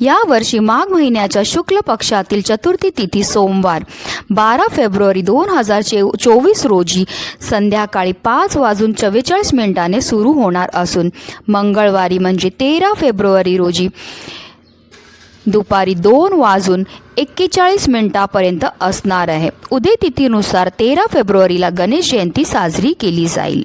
या वर्षी माघ महिन्याच्या शुक्ल पक्षातील चतुर्थी तिथी सोमवार बारा फेब्रुवारी दोन हजार चे चोवीस रोजी संध्याकाळी पाच वाजून चव्वेचाळीस मिनिटाने सुरू होणार असून मंगळवारी म्हणजे तेरा फेब्रुवारी रोजी दुपारी दोन वाजून एक्केचाळीस मिनिटापर्यंत असणार आहे. उदय तिथीनुसार तेरा फेब्रुवारीला गणेश जयंती साजरी केली जाईल.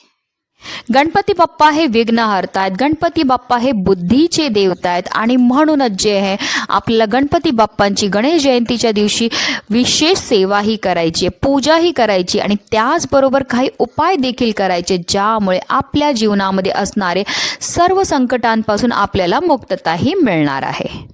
गणपती बाप्पा हे विघ्न आहेत गणपती बाप्पा हे बुद्धीचे देवता आहेत आणि म्हणूनच जे आहे आपल्याला गणपती बाप्पांची गणेश जयंतीच्या दिवशी विशेष सेवाही करायची आहे पूजाही करायची आणि त्याचबरोबर काही उपाय देखील करायचे ज्यामुळे आपल्या जीवनामध्ये असणारे सर्व संकटांपासून आपल्याला मुक्तताही मिळणार आहे.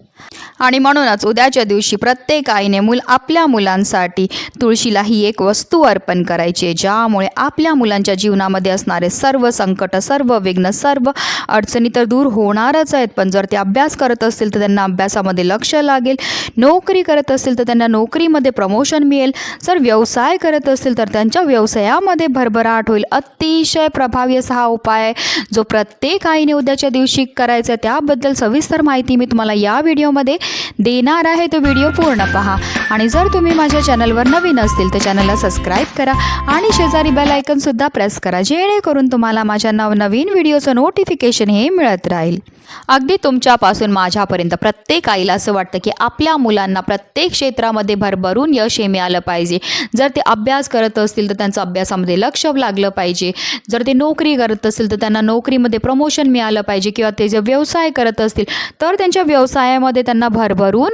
आणि म्हणूनच उद्याच्या दिवशी प्रत्येक आईने मूल आपल्या मुलांसाठी तुळशीला ही एक वस्तू अर्पण करायची आहे ज्यामुळे आपल्या मुलांच्या जीवनामध्ये असणारे सर्व संकट सर्व विघ्न सर्व अडचणी तर दूर होणारच आहेत. पण जर ते अभ्यास करत असतील तर त्यांना अभ्यासामध्ये लक्ष लागेल. नोकरी करत असतील तर त्यांना नोकरीमध्ये प्रमोशन मिळेल. जर व्यवसाय करत असतील तर त्यांच्या व्यवसायामध्ये भरभराट होईल. अतिशय प्रभावी असा हा उपाय जो प्रत्येक आईने उद्याच्या दिवशी करायचा आहे. त्याबद्दल सविस्तर माहिती मी तुम्हाला या व्हिडिओमध्ये देणार आहे तो व्हिडिओ पूर्ण पहा. आणि जर तुम्ही माझ्या चॅनलवर नवीन असतील तर चॅनलला सबस्क्राईब करा आणि शेजारी बेल आयकनसुद्धा प्रेस करा जेणेकरून तुम्हाला माझ्या नवनवीन व्हिडिओचं नोटिफिकेशन हे मिळत राहील. अगदी तुमच्यापासून माझ्यापर्यंत प्रत्येक आईला असं वाटतं की आपल्या मुलांना प्रत्येक क्षेत्रामध्ये भरभरून यश हे मिळालं पाहिजे. जर ते अभ्यास करत असतील तर त्यांचं अभ्यासामध्ये लक्ष लागलं पाहिजे. जर ते नोकरी करत असतील तर त्यांना नोकरीमध्ये प्रमोशन मिळालं पाहिजे किंवा ते जर व्यवसाय करत असतील तर त्यांच्या व्यवसायामध्ये त्यांना भरभरून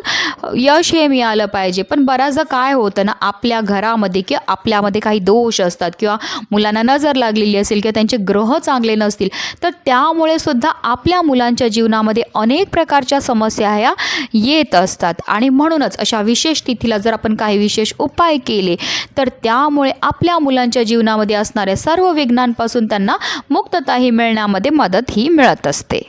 यश हे मिळालं पाहिजे. पण बऱ्याचदा काय होतं ना आपल्या घरामध्ये किंवा आपल्यामध्ये काही दोष असतात किंवा मुलांना नजर लागलेली असेल किंवा त्यांचे ग्रह चांगले नसतील तर त्यामुळे सुद्धा आपल्या मुलांच्या जीवनामध्ये अनेक प्रकारच्या समस्या ह्या येत असतात. आणि म्हणूनच अशा विशेष तिथीला जर आपण काही विशेष उपाय केले तर त्यामुळे आपल्या मुलांच्या जीवनामध्ये असणाऱ्या सर्व विघ्नांपासून त्यांना मुक्तताही मिळण्यामध्ये मदत ही मिळत असते.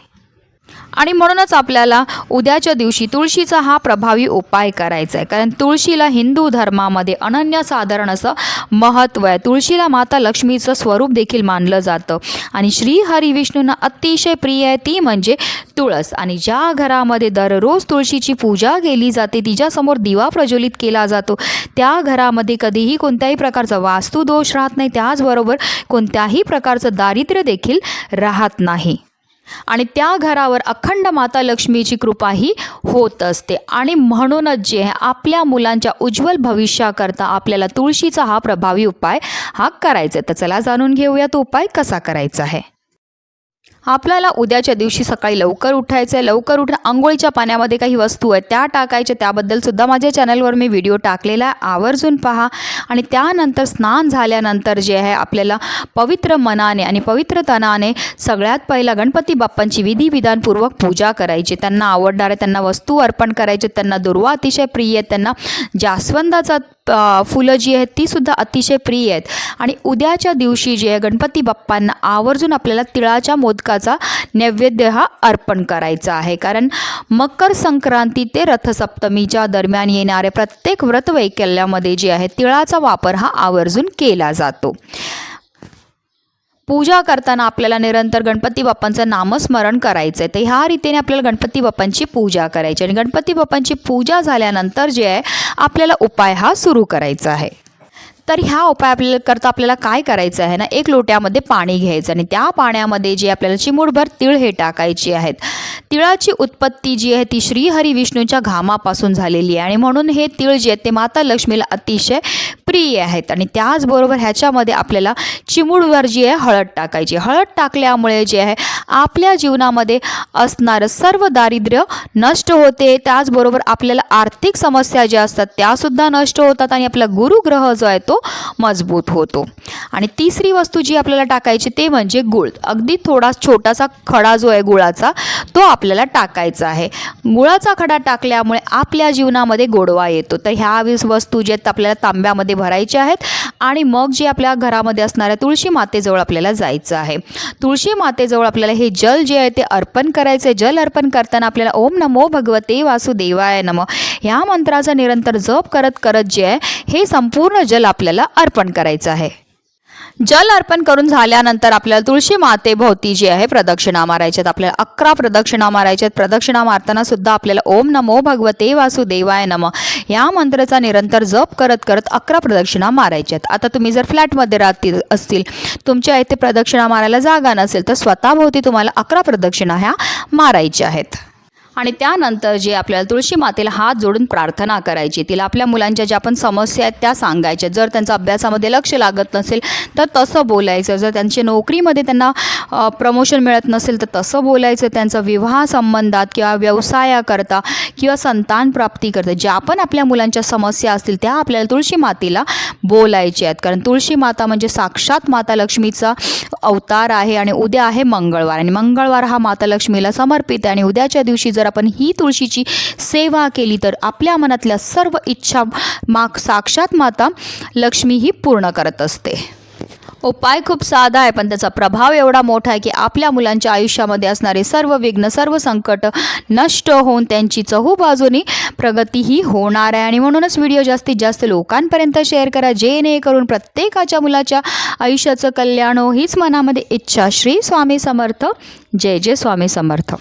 आणि म्हणूनच आपल्याला उद्याच्या दिवशी तुळशीचा हा प्रभावी उपाय करायचा आहे. कारण तुळशीला हिंदू धर्मामध्ये अनन्यसाधारण असं महत्त्व आहे. तुळशीला माता लक्ष्मीचं स्वरूप देखील मानलं जातं. आणि श्री हरिविष्णूंना अतिशय प्रिय आहे ती म्हणजे तुळस. आणि ज्या घरामध्ये दररोज तुळशीची पूजा केली जाते तिच्यासमोर दिवा प्रज्वलित केला जातो. त्या घरामध्ये कधीही कोणत्याही प्रकारचा वास्तुदोष राहत नाही. त्याचबरोबर कोणत्याही प्रकारचं दारिद्र्य देखील राहत नाही. आणि त्या घरावर अखंड माता लक्ष्मीची कृपाही होत असते आणि म्हणूनच जे आपल्या मुलांच्या उज्ज्वल भविष्याकरता आपल्याला तुळशीचा हा प्रभावी उपाय हा करायचा आहे. तर चला जाणून घेऊया तो उपाय कसा करायचा आहे आपल्याला उद्याच्या दिवशी सकाळी लवकर उठायचं आहे लवकर उठून आंघोळीच्या पाण्यामध्ये काही वस्तू आहेत त्या टाकायच्या. त्याबद्दल सुद्धा माझ्या चॅनलवर मी व्हिडिओ टाकलेला आहे. आवर्जून पहा. आणि त्यानंतर स्नान झाल्यानंतर जे आहे आपल्याला पवित्र मनाने आणि पवित्र तनाने सगळ्यात पहिला गणपती बाप्पांची विधिविधानपूर्वक पूजा करायची. त्यांना आवडणाऱ्या त्यांना वस्तू अर्पण करायचे त्यांना दुर्वा अतिशय प्रिय त्यांना जास्वंदाचा फुलं जी आहेत ती सुद्धा अतिशय प्रिय आहेत. आणि उद्याच्या दिवशी जे आहे गणपती बाप्पांना आवर्जून आपल्याला तिळाच्या मोदकाचा नैवेद्य हा अर्पण करायचा आहे. कारण मकर संक्रांती ते रथसप्तमीच्या दरम्यान येणाऱ्या प्रत्येक व्रतवैकल्यामध्ये जे आहे तिळाचा वापर हा आवर्जून केला जातो. पूजा करताना आपल्याला निरंतर गणपती बाप्पांचं नामस्मरण करायचं आहे तर ह्या रीतीने आपल्याला गणपती बाप्पांची पूजा करायची. आणि गणपती बाप्पांची पूजा झाल्यानंतर जे आहे आपल्याला उपाय हा सुरू करायचा आहे. तर ह्या उपाय आपल्याला करता आपल्याला काय करायचं आहे ना? एक लोट्यामध्ये पाणी घ्यायचं आणि त्या पाण्यामध्ये जे आपल्याला चिमूटभर तिळ हे टाकायची आहेत. तिळाची उत्पत्ती जी आहे ती श्रीहरी विष्णूच्या घामापासून झालेली आहे आणि म्हणून हे तिळ जे आहेत ते माता लक्ष्मीला अतिशय प्रिय आहेत आणि त्याचबरोबर ह्याच्यामध्ये आपल्याला चिमूटभर जी आहे हळद टाकायची. हळद टाकल्यामुळे जे आहे आपल्या जीवनामध्ये असणारं सर्व दारिद्र्य नष्ट होते. त्याचबरोबर आपल्याला आर्थिक समस्या ज्या असतात त्यासुद्धा नष्ट होतात आणि आपला गुरुग्रह जो आहे तो तो मजबूत होतो. आणि तिसरी वस्तू जी आपल्याला टाकायची ते म्हणजे गुळ. अगदी थोडा छोटासा खडा जो आहे गुळाचा तो आपल्याला टाकायचा आहे. गुळाचा खडा टाकल्यामुळे आपल्या जीवनामध्ये गोडवा येतो. तर ह्या वीस वस्तू जे आहेत आपल्याला तांब्यामध्ये भरायच्या आहेत. आणि मग जे आपल्या घरामध्ये असणाऱ्या तुळशी मातेजवळ आपल्याला जायचं आहे. तुळशी मातेजवळ आपल्याला हे जल जे आहे ते अर्पण करायचं आहे जल अर्पण करताना आपल्याला ओम नमो भगवते वासुदेवाय नम. ह्या मंत्राचा निरंतर जप करत करत जे आहे हे संपूर्ण जल आपल्याला अर्पण करायचं आहे. जल अर्पण करून झाल्यानंतर आपल्याला तुळशी मातेभोवती जी आहे प्रदक्षिणा मारायच्यात. आपल्याला अकरा प्रदक्षिणा मारायच्यात. प्रदक्षिणा मारताना सुद्धा आपल्याला ओम नमो भगवते वासुदेवाय नम. या मंत्राचा निरंतर जप करत करत अकरा प्रदक्षिणा मारायच्यात. आता तुम्ही जर फ्लॅटमध्ये राहतील असतील तुमच्या इथे प्रदक्षिणा मारायला जागा नसेल तर स्वतःभोवती तुम्हाला अकरा प्रदक्षिणा ह्या मारायच्या आहेत. आणि त्यानंतर जे आपल्याला तुळशी मातेला हात जोडून प्रार्थना करायची तिला आपल्या मुलांच्या ज्या पण समस्या आहेत त्या सांगायच्या. जर त्यांचा अभ्यासामध्ये लक्ष लागत नसेल तर तसं बोलायचं. जर त्यांची नोकरीमध्ये त्यांना प्रमोशन मिळत नसेल तर तसं बोलायचं. त्यांचं विवाह संबंधात किंवा व्यवसायाकरता किंवा संतान प्राप्तीकरता ज्या पण आपल्या मुलांच्या समस्या असतील त्या आपल्याला तुळशी मातेला बोलायच्या आहेत. कारण तुळशी माता म्हणजे साक्षात माता लक्ष्मीचा अवतार आहे आणि उद्या आहे मंगळवार. आणि मंगळवार हा माता लक्ष्मीला समर्पित आहे आणि उद्याच्या दिवशी जर जर आपण ही तुळशीची सेवा केली तर आपल्या मनातल्या सर्व इच्छा माग साक्षात माता लक्ष्मी ही पूर्ण करत असते. उपाय खूप साधा आहे पण त्याचा प्रभाव एवढा मोठा आहे की आपल्या मुलांच्या आयुष्यामध्ये असणारे सर्व विघ्न सर्व संकट नष्ट होऊन त्यांची चहूबाजूनी प्रगती ही होणार आहे. आणि म्हणूनच व्हिडिओ जास्तीत जास्त लोकांपर्यंत शेअर करा जेणेकरून प्रत्येकाच्या मुलाच्या आयुष्याचं कल्याण हो. हीच मनामध्ये इच्छा. श्री स्वामी समर्थ. जय जय स्वामी समर्थ.